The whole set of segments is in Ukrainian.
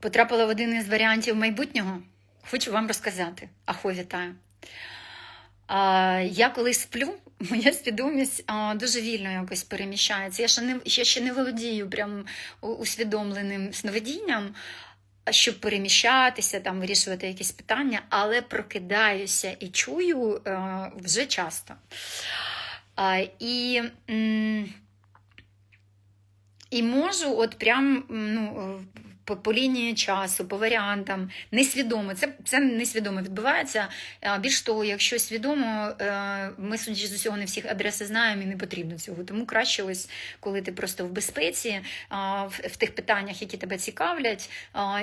потрапила в один із варіантів майбутнього. Хочу вам розказати. Ахо, вітаю. А, я коли сплю, моя свідомість а, дуже вільно якось переміщається. Я ще не, я ще не володію прям усвідомленим сновидінням, щоб переміщатися, там, вирішувати якісь питання, але прокидаюся і чую е, вже часто. А, і, м, і можу, от прям ну, по, по лінії часу, по варіантам, несвідомо. Це, це несвідомо відбувається. Більш того, якщо свідомо, е, ми судячи з усього не всіх адреси знаємо і не потрібно цього. Тому краще, ось коли ти просто в безпеці, в, в тих питаннях, які тебе цікавлять,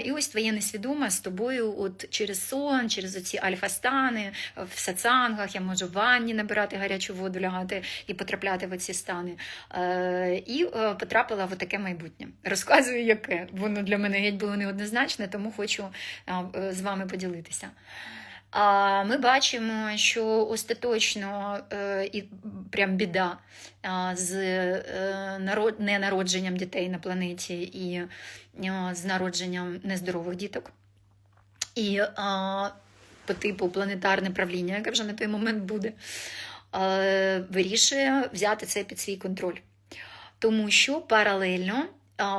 і ось твоє несвідоме з тобою, от через сон, через оці альфа-стани, в сацангах, я можу в ванні набирати гарячу воду, лягати і потрапляти в оці стани. Е, і е, потрапила в таке майбутнє. Розказую, яке. Воно для мене геть було неоднозначне, тому хочу е, з вами поділитися. Ми бачимо, що остаточно е, і прям біда з е, ненародженням дітей на планеті і з народженням нездорових діток. І по типу планетарне правління, яке вже на той момент буде, вирішує взяти це під свій контроль. Тому що паралельно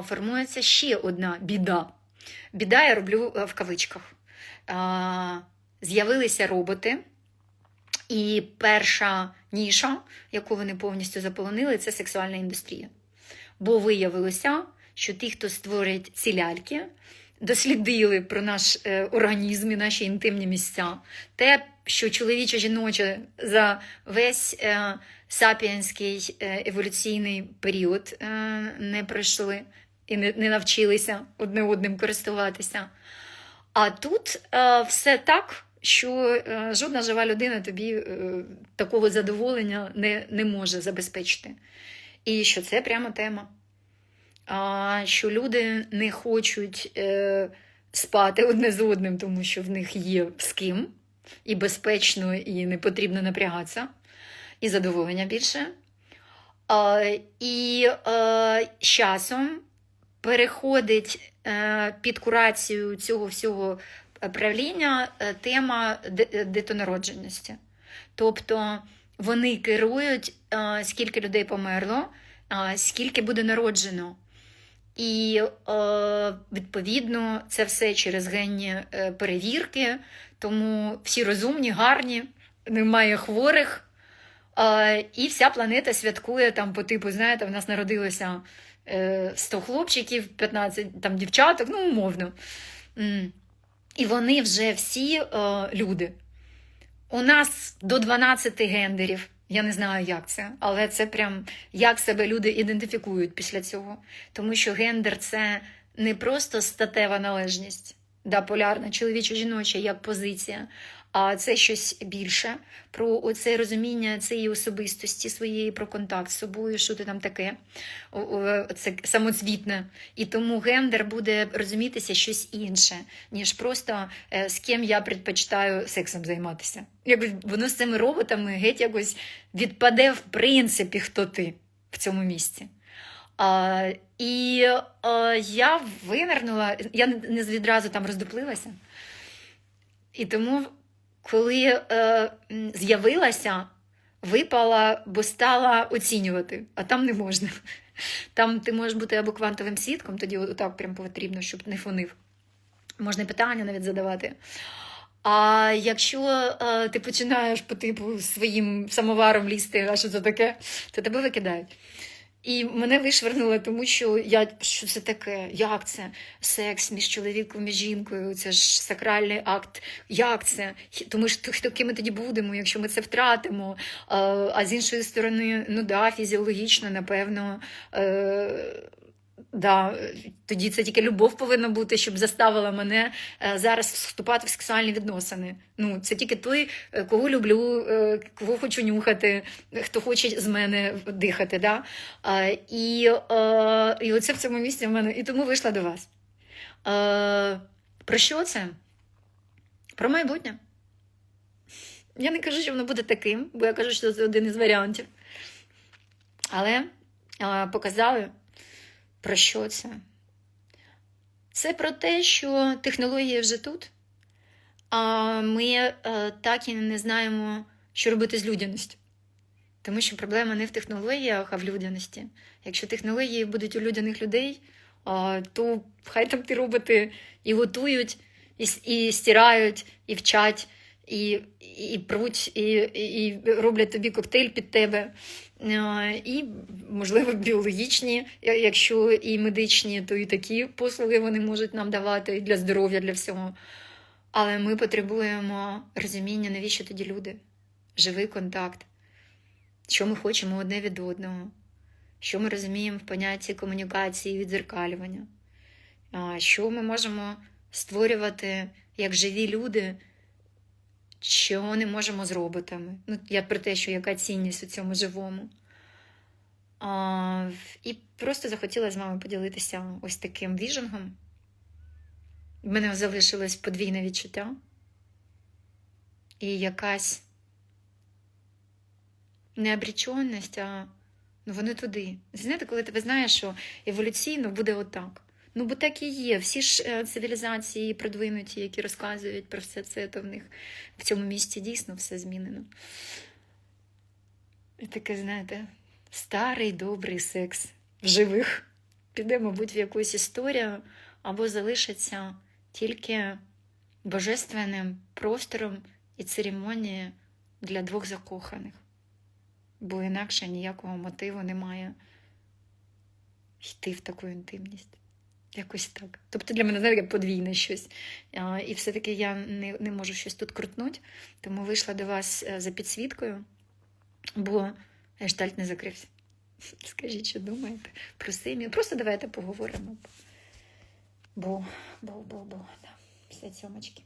формується ще одна біда. Біда я роблю е, в кавичках. З'явилися роботи, і перша ніша, яку вони повністю заполонили, це сексуальна індустрія. Бо виявилося, що ті, хто створять ці ляльки, дослідили про наш е, організм і наші інтимні місця. Те, що чоловіче жіноче за весь е, сапіенський е, еволюційний період не пройшли і не, навчилися одне одним користуватися. А тут все так, що жодна жива людина тобі такого задоволення не, не може забезпечити. І що це прямо тема. Що люди не хочуть е, спати одне з одним, тому що в них є з ким, і безпечно, і не потрібно напрягатися, і задоволення більше. І е, з часом переходить е, під курацію цього всього правління тема де- детонародженості. Тобто вони керують, скільки людей померло, скільки буде народжено. І е, відповідно це все через генні е, перевірки, тому всі розумні, гарні, немає хворих. Е, і вся планета святкує там по типу, знаєте, в нас народилося е, 100 хлопчиків, 15 там, дівчаток, ну, умовно. І вони вже всі е, люди. У нас до 12 гендерів. Я не знаю, як це, але це прям як себе люди ідентифікують після цього. Тому що гендер це не просто статева належність, да, полярна, чоловічо-жіноча як позиція, а це щось більше про оце розуміння цієї особистості своєї, про контакт з собою, що ти там таке, це самоцвітне. І тому гендер буде розумітися щось інше, ніж просто е, з ким я предпочитаю сексом займатися. Якось воно з цими роботами геть якось відпаде в принципі, хто ти в цьому місці. А, і а, я винирнула, я не відразу там роздуплилася. І тому, коли е, з'явилася, випала, бо стала оцінювати, а там не можна. Там ти можеш бути або квантовим сітком, тоді отак прям потрібно, щоб не фонив. Можна питання навіть задавати. А якщо е, ти починаєш по типу своїм самоваром лізти, а що це таке, то тебе викидають. І мене вишвернуло, тому що я що це таке? Як це? Секс між чоловіком і жінкою, це ж сакральний акт. Як це? Тому що хто ми тоді будемо, якщо ми це втратимо? А, а з іншої сторони, ну да, фізіологічно, напевно. Да, тоді це тільки любов повинна бути, щоб заставила мене е, зараз вступати в сексуальні відносини. Ну, це тільки той, е, кого люблю, е, кого хочу нюхати, хто хоче з мене дихати. Да? І, і оце в цьому місці в мене. І тому вийшла до вас. Про що це? Про майбутнє. Я не кажу, що воно буде таким, бо я кажу, що це один із варіантів. Але показали, про що це. Все про те, що технології вже тут, а ми е, так і не знаємо, що робити з людяністю. Тому що проблема не в технологіях, а в людяності. Якщо технології будуть у людяних людей, то хай там ті роботи і готують, і, і стирають, і вчать, і, і пруть, і, і роблять тобі коктейль під тебе. А, І, можливо, біологічні, якщо і медичні, то і такі послуги вони можуть нам давати для здоров'я, для всього. Але ми потребуємо розуміння, навіщо тоді люди? Живий контакт. Що ми хочемо одне від одного, що ми розуміємо в понятті комунікації відзеркалювання, що ми можемо створювати як живі люди, що не можемо з роботами. Ну, я про те, що яка цінність у цьому живому. А, і просто захотіла з вами поділитися ось таким віжингом. В мене залишилось подвійне відчуття і якась не обреченість, а ну, вони туди. Знаєте, коли ти знаєш, що еволюційно буде отак. Ну, бо так і є. Всі ж е, цивілізації продвинуті, які розказують про все це, то в них в цьому місці дійсно все змінено. І таке, знаєте, старий добрий секс в живих. Піде, мабуть, в якусь історію, або залишиться тільки божественним простором і церемонією для двох закоханих бо інакше ніякого мотиву немає йти в таку інтимність. Якось так. Тобто для мене знаєте, подвійне щось. І все-таки я не, не можу щось тут крутнути, тому вийшла до вас е, за підсвіткою, бо гештальт не закрився. Скажіть, що думаєте про сим'ю? Просто давайте поговоримо. Бо, бо, бо, бо, да. все цьомочки.